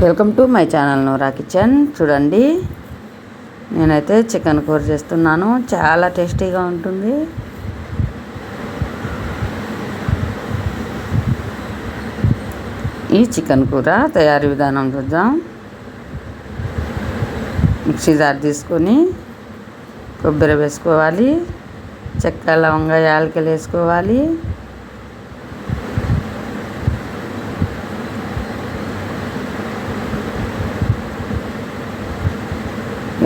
Welcome to my channel Nora kitchen. చూడండి నేనైతే chicken కూర చేస్తున్నాను. చాలా టేస్టీగా ఉంటుంది. ఈ చికెన్ కూర తయారీ విధానం చూద్దాం. మిక్సీ జార్ తీసుకొని కొబ్బరి వేసుకోవాలి. చెక్క లవంగా యాలకలు వేసుకోవాలి.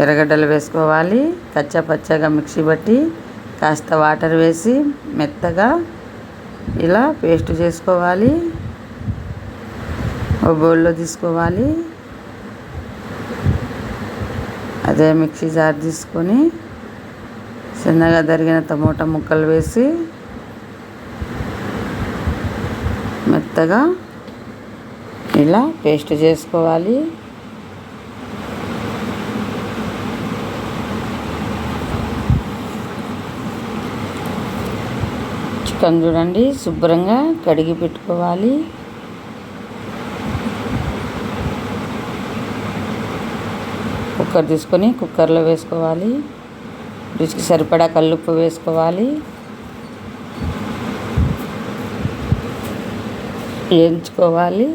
ఎర్రగడ్డలు వేసుకోవాలి. కచ్చా పచ్చగా మిక్సీ బట్టి కాస్త వాటర్ వేసి మెత్తగా ఇలా పేస్ట్ చేసుకోవాలి. ఒక బౌల్లో తీసుకోవాలి. అదే మిక్సీ జార్ తీసుకొని చిన్నగా తరిగిన టమోటా ముక్కలు వేసి మెత్తగా ఇలా పేస్ట్ చేసుకోవాలి. చికెన్ చూడండి శుభ్రంగా కడిగి పెట్టుకోవాలి. కుక్కర్ తీసుకొని కుక్కర్లో వేసుకోవాలి. రుచికి సరిపడా కల్లుప్పు వేసుకోవాలి. వేయించుకోవాలి.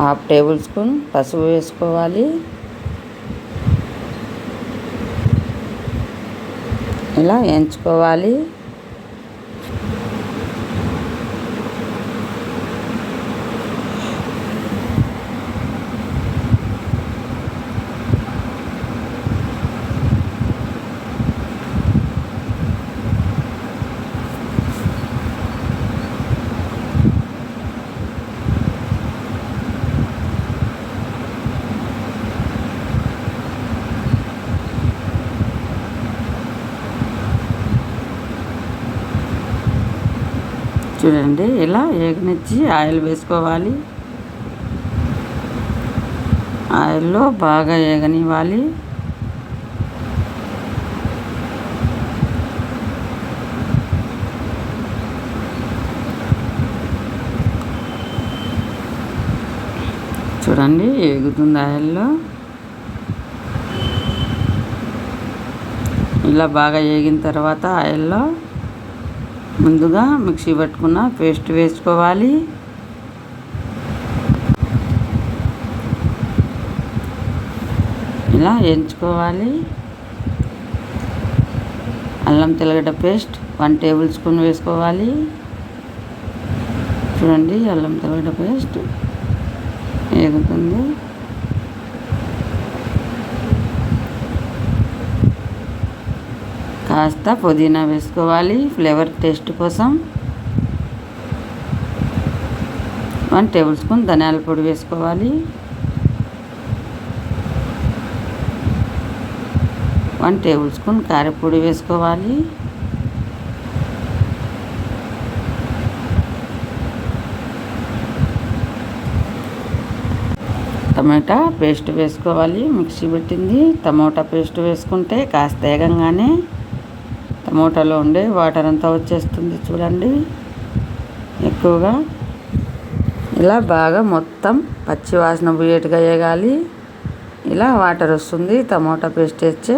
హాఫ్ టేబుల్ స్పూన్ పసుపు వేసుకోవాలి. ఇలా వేయించుకోవాలి చూడండి ఇలా ఏగనిచ్చి ఆయిల్ వేసుకోవాలి. ఆయిల్లో బాగా ఏగనివ్వాలి. చూడండి ఏగుతుంది ఆయిల్లో. ఇలా బాగా ఏగిన తర్వాత ఆయిల్లో ముందుగా మిక్సీ పట్టుకున్న పేస్ట్ వేసుకోవాలి. ఇలా ఎంచుకోవాలి అల్లం తెల్లగడ్డ పేస్ట్ వన్ టేబుల్ స్పూన్ వేసుకోవాలి. చూడండి అల్లం తెల్లగడ్డ పేస్ట్ ఎగుతుంది కాస్త పుదీనా వేసుకోవాలి ఫ్లేవర్ టేస్ట్ కోసం. వన్ టేబుల్ స్పూన్ ధనియాల పొడి వేసుకోవాలి. వన్ టేబుల్ స్పూన్ కారపొడి వేసుకోవాలి. టమాటా పేస్ట్ వేసుకోవాలి మిక్సీ పెట్టింది. టమోటా పేస్ట్ వేసుకుంటే కాస్త వేగంగానే టమోటాలో ఉండే వాటర్ అంతా వచ్చేస్తుంది చూడండి. ఎక్కువగా. ఇలా బాగా మొత్తం పచ్చి వాసన పోయేట్టుగా వేగాలి ఇలా వాటర్ వస్తుంది టమోటా పేస్ట్ వేస్తే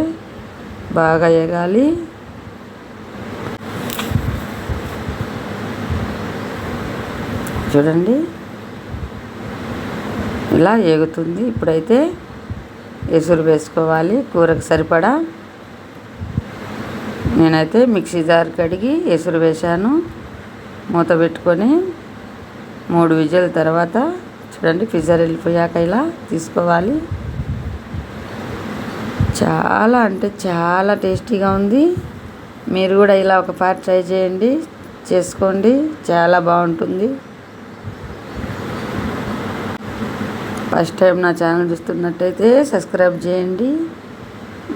బాగా వేగాలి చూడండి. ఇలా ఏగుతుంది. ఇప్పుడైతే ఎసురు వేసుకోవాలి కూరకు సరిపడా. నేనైతే మిక్సీ జార్ కడిగి ఎసురు వేశాను. మూత పెట్టుకొని మూడు విజల తర్వాత చూడండి ఫిజర్ వెళ్ళిపోయాక ఇలా తీసుకోవాలి. చాలా అంటే చాలా టేస్టీగా ఉంది. మీరు కూడా ఇలా ఒక పార్ట్ ట్రై చేయండి చేసుకోండి చాలా బాగుంటుంది. ఫస్ట్ టైం నా ఛానల్ చూస్తున్నట్టయితే సబ్స్క్రైబ్ చేయండి.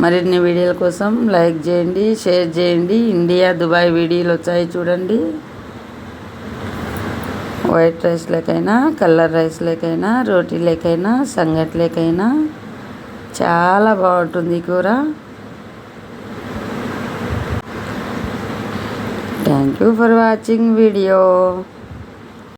మరిన్ని వీడియోల కోసం లైక్ చేయండి షేర్ చేయండి. ఇండియా దుబాయ్ వీడియోలు వచ్చాయి చూడండి. వైట్ రైస్ లేకైనా కలర్ రైస్ లేకైనా రోటీ లేకైనా సంగటి లేకైనా చాలా బాగుంటుంది కూర. Thank you for watching video